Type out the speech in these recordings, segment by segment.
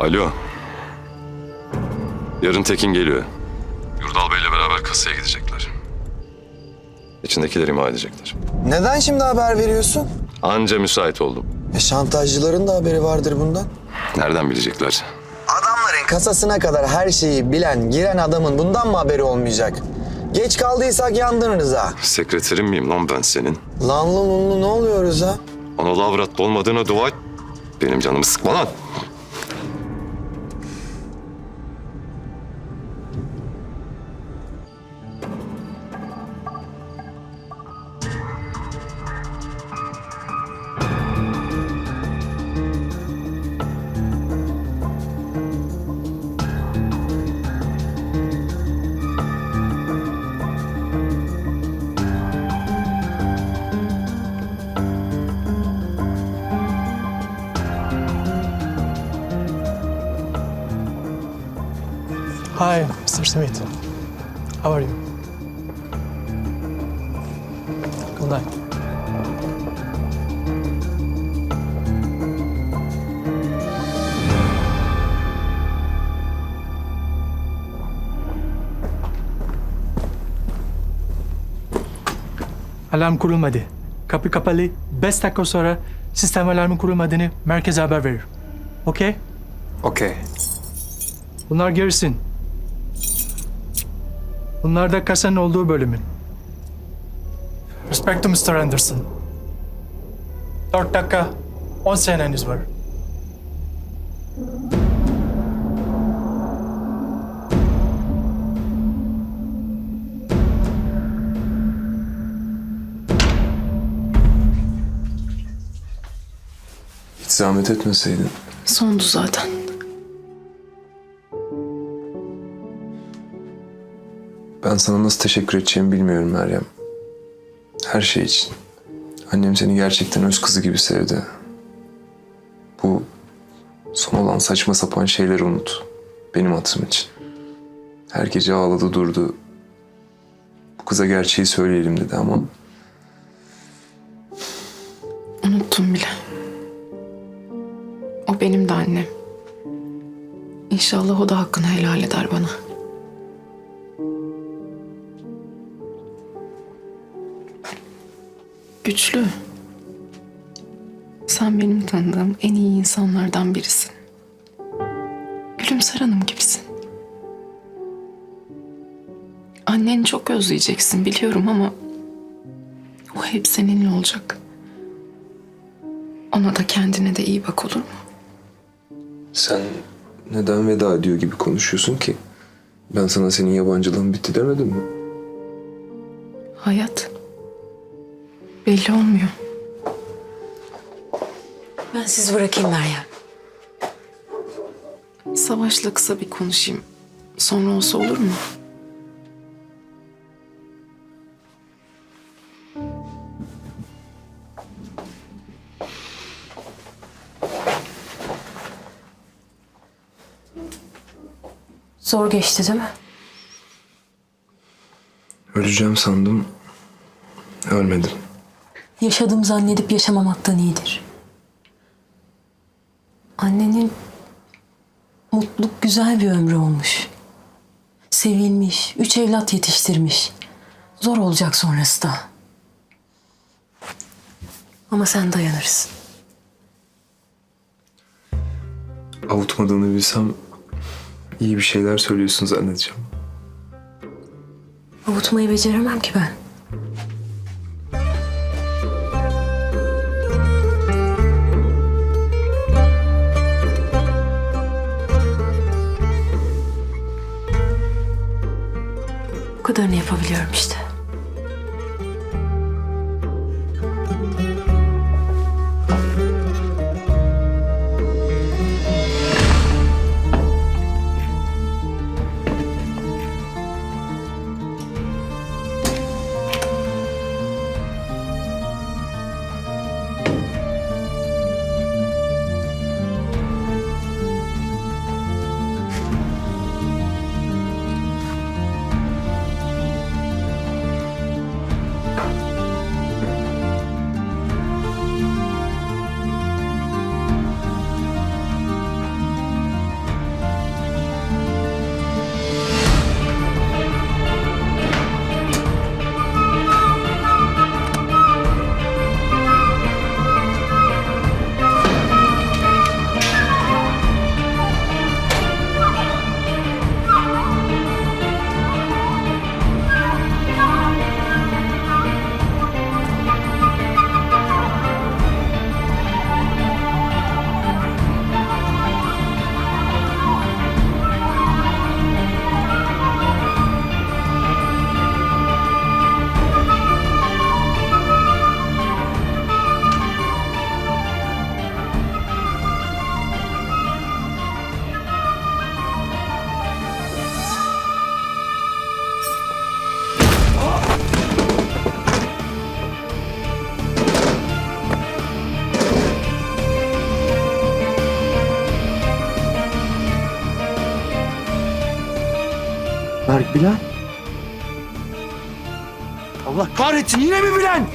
Alo. Yarın Tekin geliyor. Yurdal Bey'le beraber kasaya gidecekler. İçindekileri ima edecekler. Neden şimdi haber veriyorsun? Anca müsait oldum. E şantajcıların da haberi vardır bundan. Nereden bilecekler? Adamların kasasına kadar her şeyi bilen, giren adamın bundan mı haberi olmayacak? Geç kaldıysak yandınız ha. Sekreterin miyim lan ben senin? Lanlı lunlu ne oluyoruz ha? Analı avrat olmadığına dua et. Benim canımı sıkma lan. Hi, Mr. Smith. How are you? Good night. Alarm kurulmadı. Kapı kapalı. 5 dakika sonra sistem alarmı kurulmadığını merkeze haber verir. Okey? Okey. Bunlar gerisin. Bunlar da kasanın olduğu bölümün. Respect to Mr. Anderson. Dört dakika, on seneniz var. Hiç zahmet etmeseydin. Sondu zaten. Ben sana nasıl teşekkür edeceğimi bilmiyorum Meryem. Her şey için. Annem seni gerçekten öz kızı gibi sevdi. Bu son olan saçma sapan şeyleri unut. Benim hatırım için. Her gece ağladı durdu. Bu kıza gerçeği söyleyelim dedi ama Unuttum bile. O benim de annem. İnşallah o da hakkını helal eder bana. Güçlü. Sen benim tanıdığım en iyi insanlardan birisin. Gülümser Hanım gibisin. Anneni çok özleyeceksin biliyorum ama o hep seninle olacak. Ona da kendine de iyi bak olur mu? sen neden veda ediyor gibi konuşuyorsun ki? Ben sana senin yabancılığın bitti demedim mi? Hayat belli olmuyor. Ben sizi bırakayım Meryem. Savaş'la kısa bir konuşayım. Sonra olsa olur mu? Zor geçti değil mi? Öleceğim sandım. Ölmedim. Yaşadım zannedip yaşamamaktan iyidir. Annenin mutlu, güzel bir ömrü olmuş. Sevilmiş, üç evlat yetiştirmiş. Zor olacak sonrası da. Ama sen dayanırsın. Avutmadığını bilsem iyi bir şeyler söylüyorsun zannedeceğim. Avutmayı beceremem ki ben. Kadarını yapabiliyorum işte. Berk Bilen. Allah kahretsin yine mi Bilen?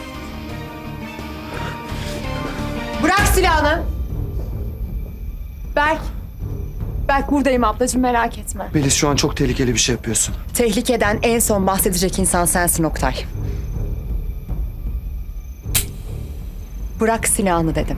Bırak silahını. Berk. Berk buradayım ablacığım merak etme. Melis şu an çok tehlikeli bir şey yapıyorsun. Tehlikeden en son bahsedecek insan sensin Oktay. Bırak silahını dedim.